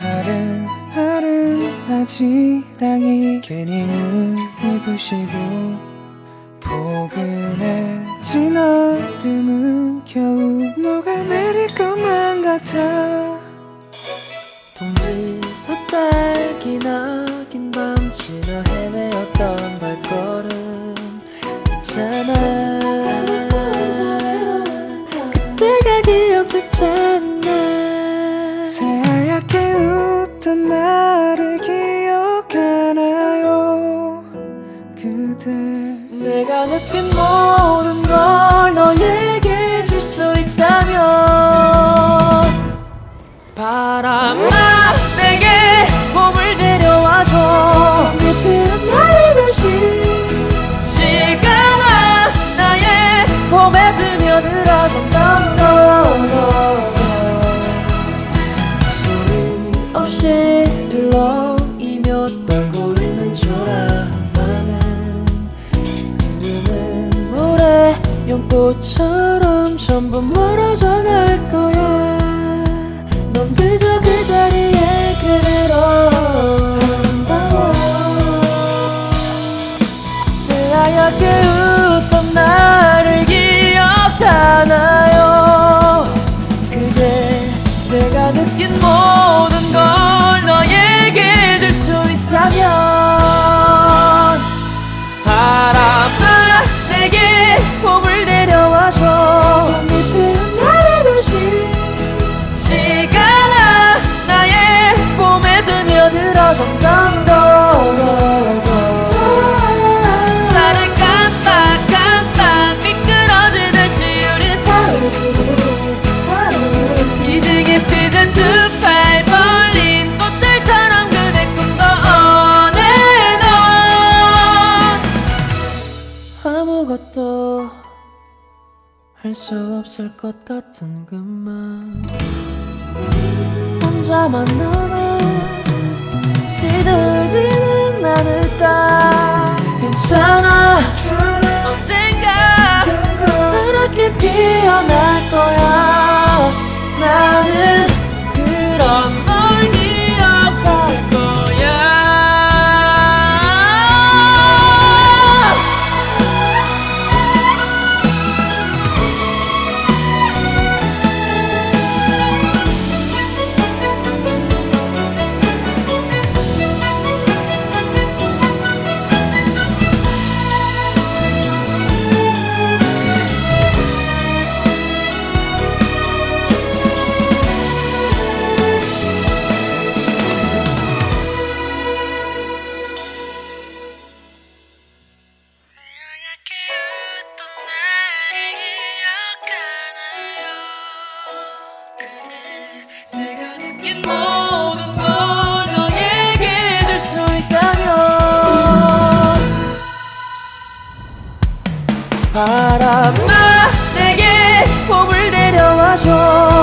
아른아른 아지랑이 괜히 눈이 부시고 포근해진 얼음은 겨우 녹아내릴 것만 같아. 웃던 나를 기억하나요? 그대. 내가 느낀 모든 걸 너에게 줄 수 있다면 바람아 내게 봄을 데려와줘. 밑은 나를 다시 시간아 나의 봄에 스며들어 점점 꽃처럼 전부 멀어져 갈 거야. 넌 그저 그 자리에 그대로 아름다워 새하얗게 웃던 나를 기억하나요? 그대 내가 느낀 모든 걸 너에게 줄 수 있다면 내게 봄을 다시 시간아 나의 봄에 스며들어 점점 더더더 살을 깜빡깜빡 미끄러지듯이 우리 서로 할 수 없을 것 같은 그만. 혼자만 남아 시들지는 않을까. 괜찮아. 언젠가 그렇게 피어날 거야 모든 걸 너에게 줄 수 있다면 바람아 내게 봄을 내려와줘.